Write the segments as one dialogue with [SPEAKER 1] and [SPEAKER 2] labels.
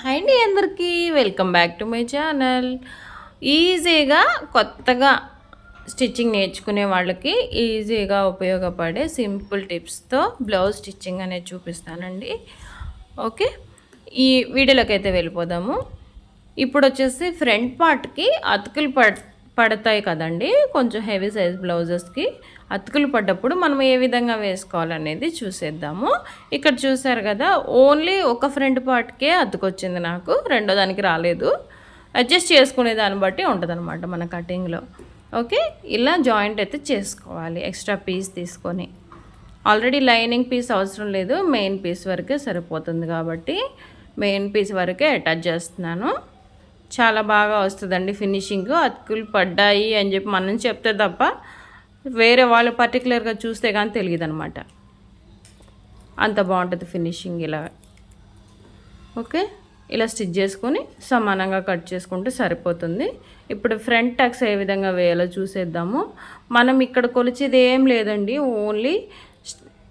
[SPEAKER 1] Hi అండి అందరికీ. Welcome back to my channel ఈజీగా కొత్తగా స్టిచ్చింగ్ నేర్చుకునే వాళ్ళకి ఈజీగా ఉపయోగపడే సింపుల్ టిప్స్తో బ్లౌజ్ స్టిచ్చింగ్ అనేది చూపిస్తానండి. ఓకే ఈ వీడియోలోకి అయితే వెళ్ళిపోదాము. ఇప్పుడు వచ్చేసి ఫ్రంట్ పార్ట్కి అతుకులు పడ్ పడతాయి కదండి. కొంచెం హెవీ సైజ్ బ్లౌజెస్కి అతుకులు పడ్డప్పుడు మనం ఏ విధంగా వేసుకోవాలనేది చూసేద్దాము. ఇక్కడ చూసారు కదా ఓన్లీ ఒక ఫ్రంట్ పార్ట్కే అతుకొచ్చింది నాకు రెండో దానికి రాలేదు. అడ్జస్ట్ చేసుకునే దాన్ని బట్టి ఉంటుంది మన కటింగ్లో. ఓకే ఇలా జాయింట్ అయితే చేసుకోవాలి ఎక్స్ట్రా పీస్ తీసుకొని. ఆల్రెడీ లైనింగ్ పీస్ అవసరం లేదు మెయిన్ పీస్ వరకే సరిపోతుంది కాబట్టి మెయిన్ పీస్ వరకే అటాచ్ చేస్తున్నాను. చాలా బాగా వస్తుందండి ఫినిషింగ్. అతుకులు పడ్డాయి అని చెప్పి మనం చెప్తే తప్ప వేరే వాళ్ళు పర్టికులర్గా చూస్తే కానీ తెలియదు అనమాట అంత బాగుంటుంది ఫినిషింగ్ ఇలా. ఓకే? ఇలా స్టిచ్ చేసుకొని సమానంగా కట్ చేసుకుంటే సరిపోతుంది. ఇప్పుడు ఫ్రంట్ టక్స్ ఏ విధంగా వేయాలో చూసేద్దాము. మనం ఇక్కడ కొలిచేది ఏం లేదండి ఓన్లీ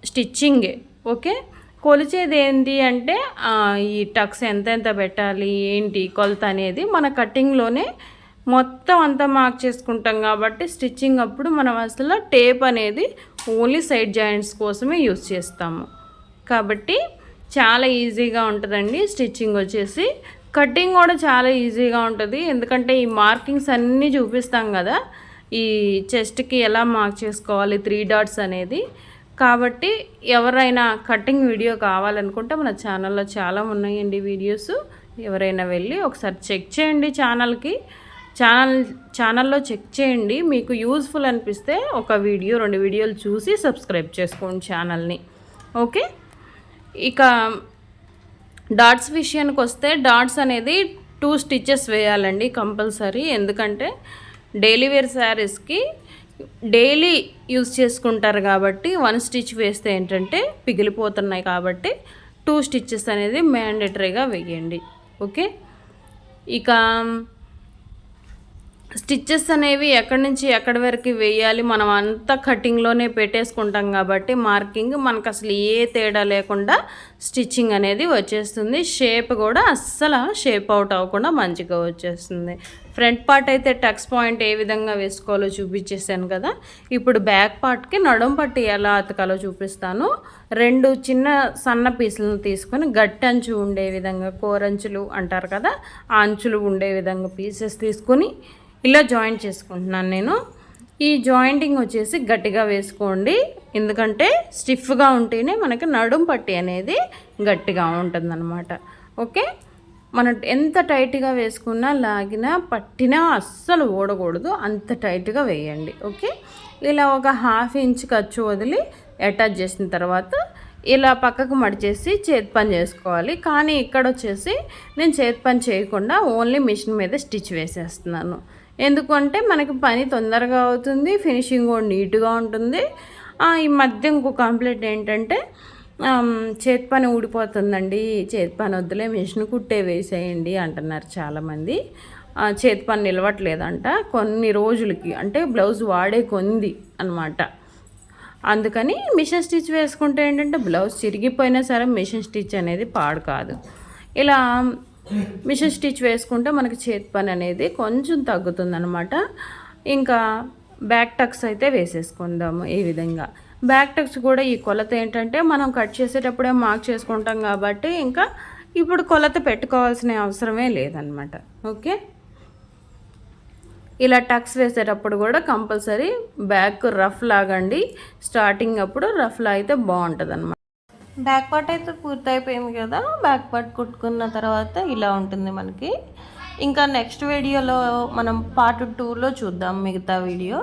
[SPEAKER 1] స్టిచ్చింగే. ఓకే? కొలిచేది ఏంటి అంటే ఈ టక్స్ ఎంతెంత పెట్టాలి ఏంటి కొలత అనేది మన కటింగ్లోనే మొత్తం అంతా మార్క్ చేసుకుంటాం కాబట్టి స్టిచ్చింగ్ అప్పుడు మనం అసలు టేప్ అనేది ఓన్లీ సైడ్ జాయింట్స్ కోసమే యూస్ చేస్తాము. కాబట్టి చాలా ఈజీగా ఉంటుందండి స్టిచ్చింగ్ వచ్చేసి. కటింగ్ కూడా చాలా ఈజీగా ఉంటుంది. ఎందుకంటే ఈ మార్కింగ్స్ అన్నీ చూపిస్తాం కదా ఈ చెస్ట్కి ఎలా మార్క్ చేసుకోవాలి త్రీ డాట్స్ అనేది. కాబట్టి ఎవరైనా కటింగ్ వీడియో కావాలనుకుంటే మన ఛానల్లో చాలా ఉన్నాయండి వీడియోస్. ఎవరైనా వెళ్ళి ఒకసారి చెక్ చేయండి ఛానల్కి. ఛానల్ ఛానల్లో చెక్ చేయండి. మీకు యూజ్ఫుల్ అనిపిస్తే ఒక వీడియో రెండు వీడియోలు చూసి సబ్స్క్రైబ్ చేసుకోండి ఛానల్ని. ఓకే? ఇక డాట్స్ విషయానికి వస్తే డాట్స్ అనేది టూ స్టిచ్చెస్ వేయాలండి కంపల్సరీ. ఎందుకంటే డైలీ వేర్ శారీస్కి డైలీ యూస్ చేసుకుంటారు కాబట్టి వన్ స్టిచ్ వేస్తే ఏంటంటే పిగిలిపోతున్నాయి కాబట్టి టూ స్టిచ్చెస్ అనేది మ్యాండేటరీగా వేయండి. ఓకే? ఇక స్టిచ్చెస్ అనేవి ఎక్కడి నుంచి ఎక్కడి వరకు వేయాలి? మనం అంతా కటింగ్లోనే పెట్టేసుకుంటాం కాబట్టి మార్కింగ్ మనకు అసలు ఏ తేడా లేకుండా స్టిచ్చింగ్ అనేది వచ్చేస్తుంది. షేప్ కూడా అస్సలు షేప్ అవుట్ అవ్వకుండా మంచిగా వచ్చేస్తుంది. ఫ్రంట్ పార్ట్ అయితే టక్స్ పాయింట్ ఏ విధంగా వేసుకోవాలో చూపించేసాను కదా. ఇప్పుడు బ్యాక్ పార్ట్కి నడుం పట్టి ఎలా అతకాలో చూపిస్తాను. రెండు చిన్న సన్న పీసులను తీసుకొని గట్టి అంచు ఉండే విధంగా కోరంచులు అంటారు కదా ఆ అంచులు ఉండే విధంగా పీసెస్ తీసుకొని ఇలా జాయింట్ చేసుకుంటున్నాను నేను. ఈ జాయింటింగ్ వచ్చేసి గట్టిగా వేసుకోండి. ఎందుకంటే స్టిఫ్గా ఉంటేనే మనకి నడుం పట్టి అనేది గట్టిగా ఉంటుందన్నమాట. ఓకే? మనం ఎంత టైట్గా వేసుకున్నా లాగినా పట్టినా అస్సలు ఓడకూడదు అంత టైట్గా వేయండి. ఓకే? ఇలా ఒక హాఫ్ ఇంచ్ ఖర్చు వదిలి అటాచ్ చేసిన తర్వాత ఇలా పక్కకు మడిచేసి చేతి పని చేసుకోవాలి. కానీ ఇక్కడ వచ్చేసి నేను చేతి పని చేయకుండా ఓన్లీ మిషన్ మీద స్టిచ్ వేసేస్తున్నాను. ఎందుకంటే మనకి పని తొందరగా అవుతుంది ఫినిషింగ్ కూడా నీట్గా ఉంటుంది. ఈ మధ్య ఇంకో కంప్లైంట్ ఏంటంటే చేతి పని ఊడిపోతుందండి. చేతి పని వద్దులే మిషన్ కుట్టే వేసేయండి అంటున్నారు చాలామంది. చేతి పని నిలవట్లేదంట. కొన్ని రోజులకి అంటే బ్లౌజ్ వాడే కొంది అనమాట అందుకని మిషన్ స్టిచ్ వేసుకుంటే ఏంటంటే బ్లౌజ్ చిరిగిపోయినా సరే మిషన్ స్టిచ్ అనేది పాడు కాదు. ఇలా మిషన్ స్టిచ్ వేసుకుంటే మనకి చేతి పని అనేది కొంచెం తగ్గుతుందనమాట ఇంకా బ్యాక్ టక్స్ అయితే వేసేసుకుందాము ఈ విధంగా. బ్యాక్ టక్స్ కూడా ఈ కొలత ఏంటంటే మనం కట్ చేసేటప్పుడే మార్క్ చేసుకుంటాం కాబట్టి ఇంకా ఇప్పుడు కొలత పెట్టుకోవాల్సిన అవసరమే లేదనమాట ఓకే? ఇలా టక్స్ వేసేటప్పుడు కూడా కంపల్సరీ బ్యాక్ రఫ్ లాగండి. స్టార్టింగ్ అప్పుడు రఫ్లా అయితే బాగుంటుంది అనమాట బ్యాక్ పార్ట్ అయితే పూర్తయిపోయింది కదా. బ్యాక్ పార్ట్ కుట్టుకున్న తర్వాత ఇలా ఉంటుంది మనకి. ఇంకా నెక్స్ట్ వీడియోలో మనం పార్ట్ టూలో చూద్దాం మిగతా వీడియో.